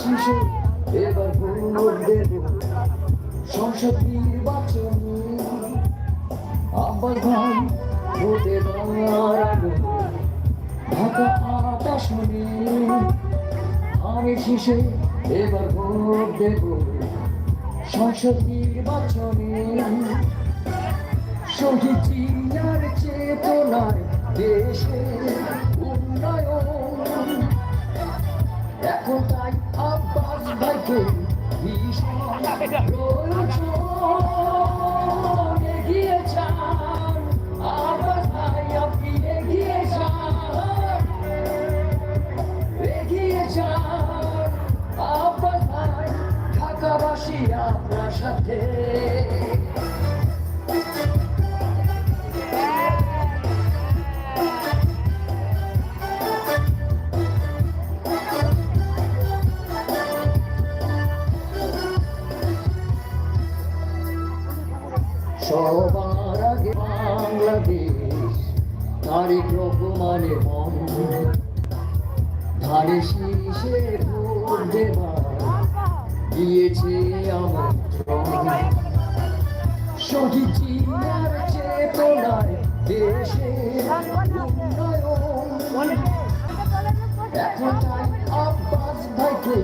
শীষে এবার সংসদ ধানের শীষে এবার ভোট দেব সংসদ নির্বাচনে শহীদ চেতনায় দেশে উন্নয়ন। এখন তাই আব্বাস ভাইকে ভীষণ প্রয়োজন রহমানের মন ধারে শীষে ভোট দেবার দিয়েছে আমন্ত্রণ শহীদ জিয়ার চেতনায় দেশে উন্নয়ন এখন তাই আব্বাস ভাইকে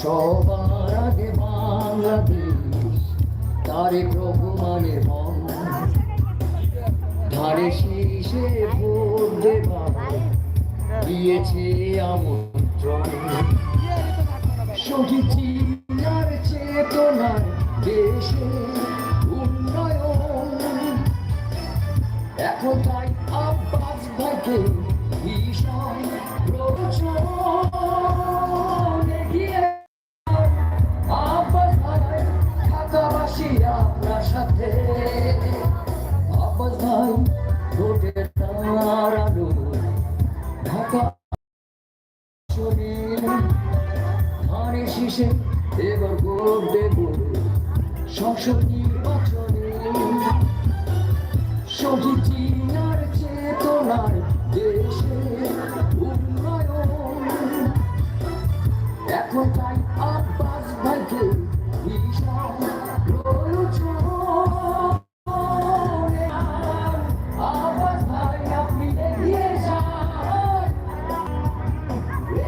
সবার আগে বাংলাদেশ তারে রহমানের মন ধারে শীষে ভোট বাবা। দিয়েছে আমন্ত্রণ। শহীদ চিনার চেতনার দেশে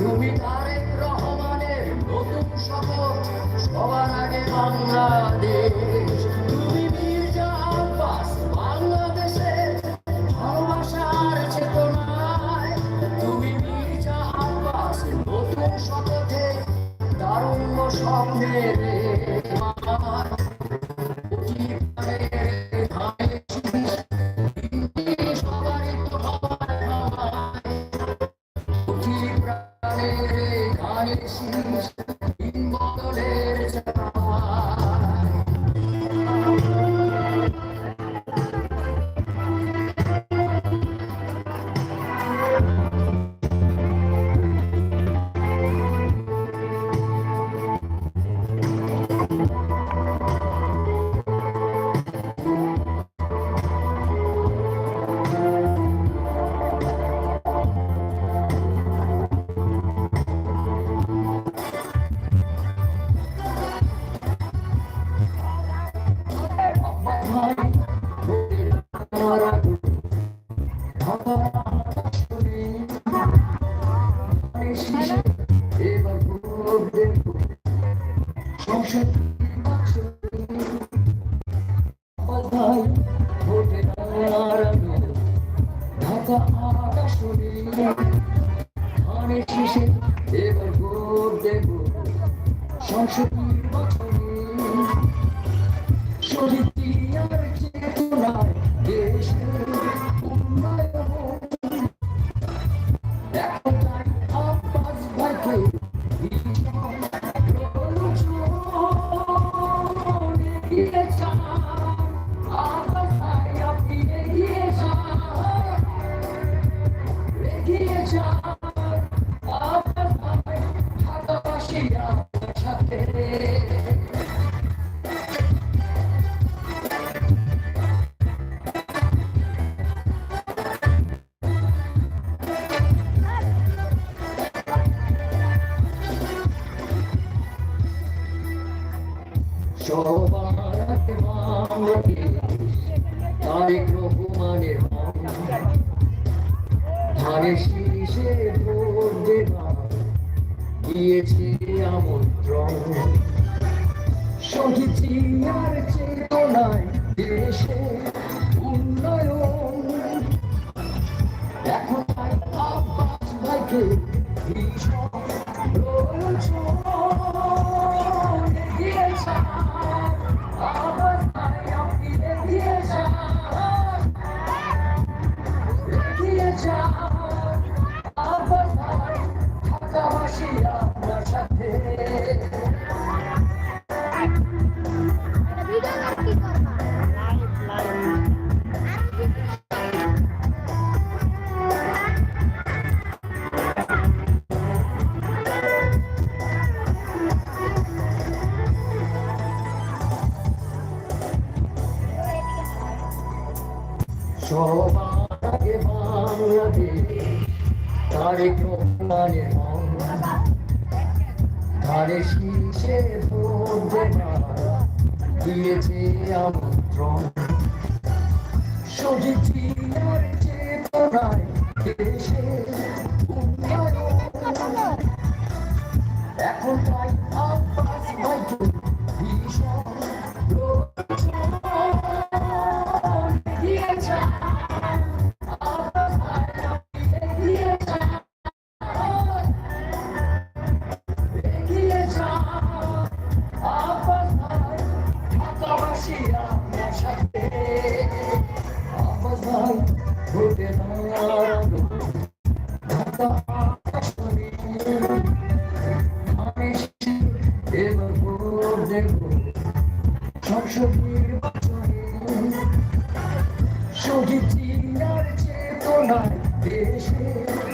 তুমি তারেক রহমানের নতুন শপথ সবার আগে বাংলাদেশ। তুমি বাংলাদেশের চেতনায়। তুমি মির্জা আব্বাস, নতুন দারুণ স্বপ্নের প্রভিডেন্ট সংসদ কথায় ভোটে দাঁড়ানো ঢাকা আসনে তারেক রহমানের ধারে শীষে দিয়েছে আমন্ত্রণ শহীদ চেতনায় দেশে ধারে প্রমাণে ধারে শীষে পড়বে দিয়েছে আমন্ত্রণ। সজিতি চেতনায় দেশে এখন তাই আছি আপনার সাথে অবদান ঘটে সংসদীর বাচনে শহীদ চেতনায় দেশে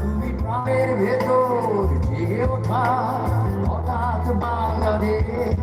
তুমি প্রাণের ভেতর জেগে ওঠা হঠাৎ বাংলাদেশ।